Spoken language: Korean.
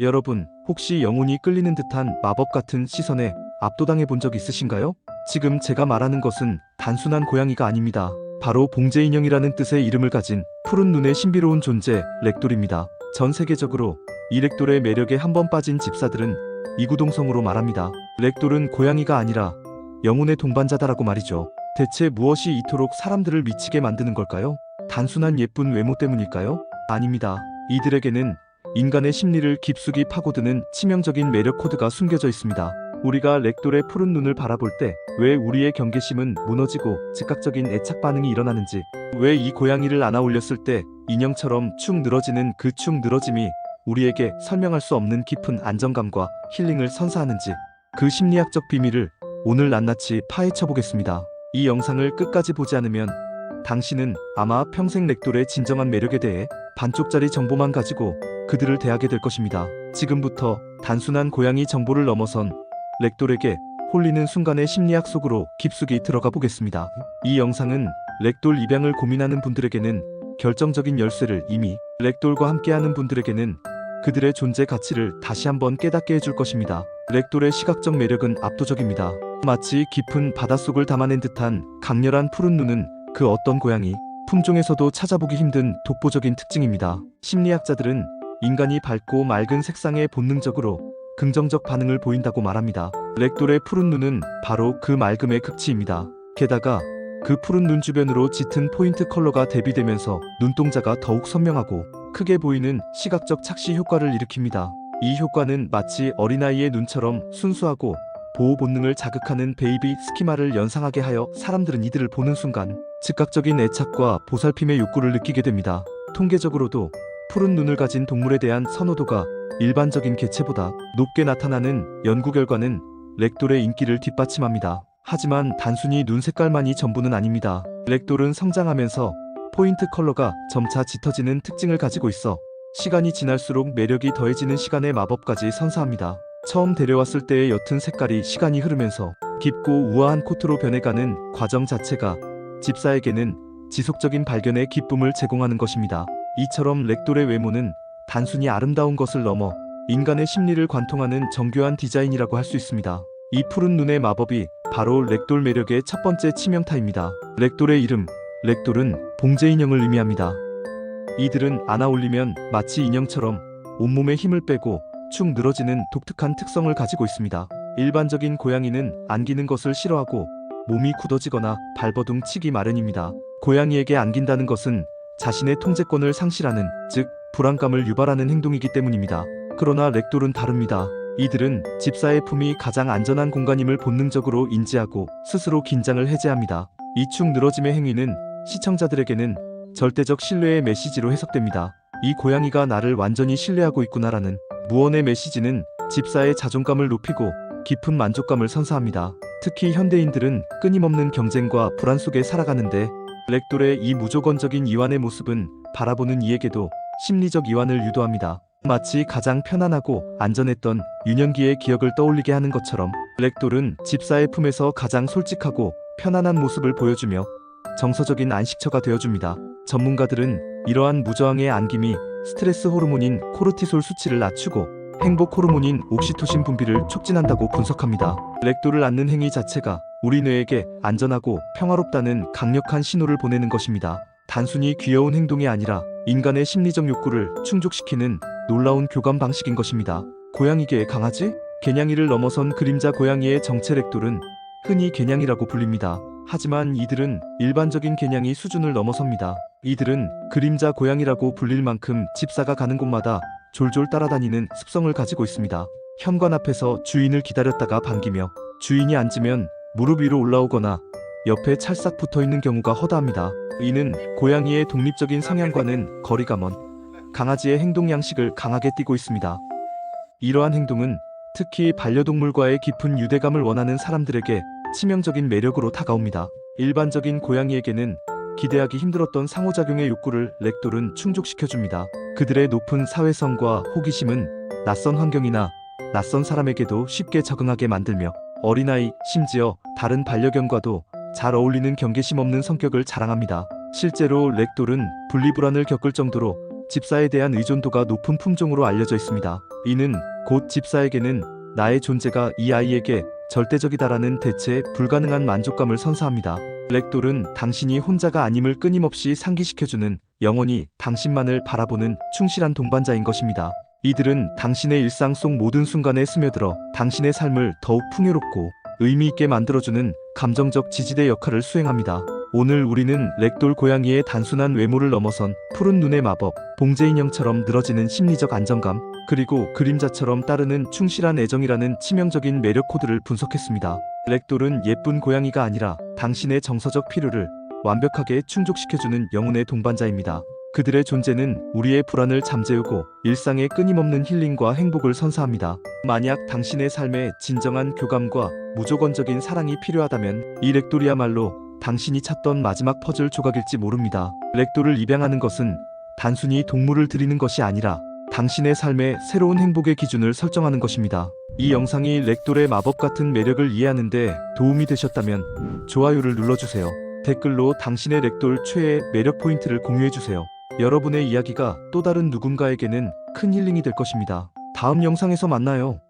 여러분, 혹시 영혼이 끌리는 듯한 마법 같은 시선에 압도당해 본 적 있으신가요? 지금 제가 말하는 것은 단순한 고양이가 아닙니다. 바로 봉제 인형이라는 뜻의 이름을 가진 푸른 눈의 신비로운 존재, 렉돌입니다. 전 세계적으로 이 렉돌의 매력에 한번 빠진 집사들은 이구동성으로 말합니다. 렉돌은 고양이가 아니라 영혼의 동반자다라고 말이죠. 대체 무엇이 이토록 사람들을 미치게 만드는 걸까요? 단순한 예쁜 외모 때문일까요? 아닙니다. 이들에게는 인간의 심리를 깊숙이 파고드는 치명적인 매력 코드가 숨겨져 있습니다. 우리가 렉돌의 푸른 눈을 바라볼 때 왜 우리의 경계심은 무너지고 즉각적인 애착 반응이 일어나는지, 왜 이 고양이를 안아 올렸을 때 인형처럼 축 늘어지는 그 축 늘어짐이 우리에게 설명할 수 없는 깊은 안정감과 힐링을 선사하는지, 그 심리학적 비밀을 오늘 낱낱이 파헤쳐 보겠습니다. 이 영상을 끝까지 보지 않으면 당신은 아마 평생 렉돌의 진정한 매력에 대해 반쪽짜리 정보만 가지고 그들을 대하게 될 것입니다. 지금부터 단순한 고양이 정보를 넘어선 렉돌에게 홀리는 순간의 심리학 속으로 깊숙이 들어가 보겠습니다. 이 영상은 렉돌 입양을 고민하는 분들에게는 결정적인 열쇠를 이미 렉돌과 함께하는 분들에게는 그들의 존재 가치를 다시 한번 깨닫게 해줄 것입니다. 렉돌의 시각적 매력은 압도적입니다. 마치 깊은 바닷속을 담아낸 듯한 강렬한 푸른 눈은 그 어떤 고양이 품종에서도 찾아보기 힘든 독보적인 특징입니다. 심리학자들은 인간이 밝고 맑은 색상에 본능적으로 긍정적 반응을 보인다고 말합니다. 렉돌의 푸른 눈은 바로 그 맑음의 극치입니다. 게다가 그 푸른 눈 주변으로 짙은 포인트 컬러가 대비되면서 눈동자가 더욱 선명하고 크게 보이는 시각적 착시 효과를 일으킵니다. 이 효과는 마치 어린아이의 눈처럼 순수하고 보호 본능을 자극하는 베이비 스키마를 연상하게 하여 사람들은 이들을 보는 순간 즉각적인 애착과 보살핌의 욕구를 느끼게 됩니다. 통계적으로도 푸른 눈을 가진 동물에 대한 선호도가 일반적인 개체보다 높게 나타나는 연구 결과는 렉돌의 인기를 뒷받침합니다. 하지만 단순히 눈 색깔만이 전부는 아닙니다. 렉돌은 성장하면서 포인트 컬러가 점차 짙어지는 특징을 가지고 있어 시간이 지날수록 매력이 더해지는 시간의 마법까지 선사합니다. 처음 데려왔을 때의 옅은 색깔이 시간이 흐르면서 깊고 우아한 코트로 변해가는 과정 자체가 집사에게는 지속적인 발견의 기쁨을 제공하는 것입니다. 이처럼 렉돌의 외모는 단순히 아름다운 것을 넘어 인간의 심리를 관통하는 정교한 디자인이라고 할 수 있습니다. 이 푸른 눈의 마법이 바로 렉돌 매력의 첫 번째 치명타입니다. 렉돌의 이름, 렉돌은 봉제 인형을 의미합니다. 이들은 안아 올리면 마치 인형처럼 온몸에 힘을 빼고 축 늘어지는 독특한 특성을 가지고 있습니다. 일반적인 고양이는 안기는 것을 싫어하고 몸이 굳어지거나 발버둥 치기 마련입니다. 고양이에게 안긴다는 것은 자신의 통제권을 상실하는, 즉, 불안감을 유발하는 행동이기 때문입니다. 그러나 렉돌은 다릅니다. 이들은 집사의 품이 가장 안전한 공간임을 본능적으로 인지하고 스스로 긴장을 해제합니다. 이축 늘어짐의 행위는 시청자들에게는 절대적 신뢰의 메시지로 해석됩니다. 이 고양이가 나를 완전히 신뢰하고 있구나라는 무언의 메시지는 집사의 자존감을 높이고 깊은 만족감을 선사합니다. 특히 현대인들은 끊임없는 경쟁과 불안 속에 살아가는데 렉돌의 이 무조건적인 이완의 모습은 바라보는 이에게도 심리적 이완을 유도합니다. 마치 가장 편안하고 안전했던 유년기의 기억을 떠올리게 하는 것처럼 렉돌은 집사의 품에서 가장 솔직하고 편안한 모습을 보여주며 정서적인 안식처가 되어줍니다. 전문가들은 이러한 무저항의 안김이 스트레스 호르몬인 코르티솔 수치를 낮추고 행복 호르몬인 옥시토신 분비를 촉진한다고 분석합니다. 렉돌을 안는 행위 자체가 우리 뇌에게 안전하고 평화롭다는 강력한 신호를 보내는 것입니다. 단순히 귀여운 행동이 아니라 인간의 심리적 욕구를 충족시키는 놀라운 교감 방식인 것입니다. 고양이계의 강아지? 개냥이를 넘어선 그림자 고양이의 정체 렉돌은 흔히 개냥이라고 불립니다. 하지만 이들은 일반적인 개냥이 수준을 넘어섭니다. 이들은 그림자 고양이라고 불릴 만큼 집사가 가는 곳마다 졸졸 따라다니는 습성을 가지고 있습니다. 현관 앞에서 주인을 기다렸다가 반기며 주인이 앉으면 무릎 위로 올라오거나 옆에 찰싹 붙어 있는 경우가 허다합니다. 이는 고양이의 독립적인 성향과는 거리가 먼 강아지의 행동 양식을 강하게 띠고 있습니다. 이러한 행동은 특히 반려동물과의 깊은 유대감을 원하는 사람들에게 치명적인 매력으로 다가옵니다. 일반적인 고양이에게는 기대하기 힘들었던 상호작용의 욕구를 렉돌은 충족시켜줍니다. 그들의 높은 사회성과 호기심은 낯선 환경이나 낯선 사람에게도 쉽게 적응하게 만들며 어린아이, 심지어 다른 반려견과도 잘 어울리는 경계심 없는 성격을 자랑합니다. 실제로 렉돌은 분리불안을 겪을 정도로 집사에 대한 의존도가 높은 품종으로 알려져 있습니다. 이는 곧 집사에게는 나의 존재가 이 아이에게 절대적이다라는 대체 불가능한 만족감을 선사합니다. 렉돌은 당신이 혼자가 아님을 끊임없이 상기시켜주는 영원히 당신만을 바라보는 충실한 동반자인 것입니다. 이들은 당신의 일상 속 모든 순간에 스며들어 당신의 삶을 더욱 풍요롭고 의미 있게 만들어주는 감정적 지지대 역할을 수행합니다. 오늘 우리는 렉돌 고양이의 단순한 외모를 넘어선 푸른 눈의 마법, 봉제 인형처럼 늘어지는 심리적 안정감, 그리고 그림자처럼 따르는 충실한 애정이라는 치명적인 매력 코드를 분석했습니다. 렉돌은 예쁜 고양이가 아니라 당신의 정서적 필요를 완벽하게 충족시켜주는 영혼의 동반자입니다. 그들의 존재는 우리의 불안을 잠재우고 일상의 끊임없는 힐링과 행복을 선사합니다. 만약 당신의 삶에 진정한 교감과 무조건적인 사랑이 필요하다면 이 렉돌이야말로 당신이 찾던 마지막 퍼즐 조각일지 모릅니다. 렉돌을 입양하는 것은 단순히 동물을 드리는 것이 아니라 당신의 삶의 새로운 행복의 기준을 설정하는 것입니다. 이 영상이 렉돌의 마법 같은 매력을 이해하는데 도움이 되셨다면 좋아요를 눌러주세요. 댓글로 당신의 렉돌 최애 매력 포인트를 공유해주세요. 여러분의 이야기가 또 다른 누군가에게는 큰 힐링이 될 것입니다. 다음 영상에서 만나요.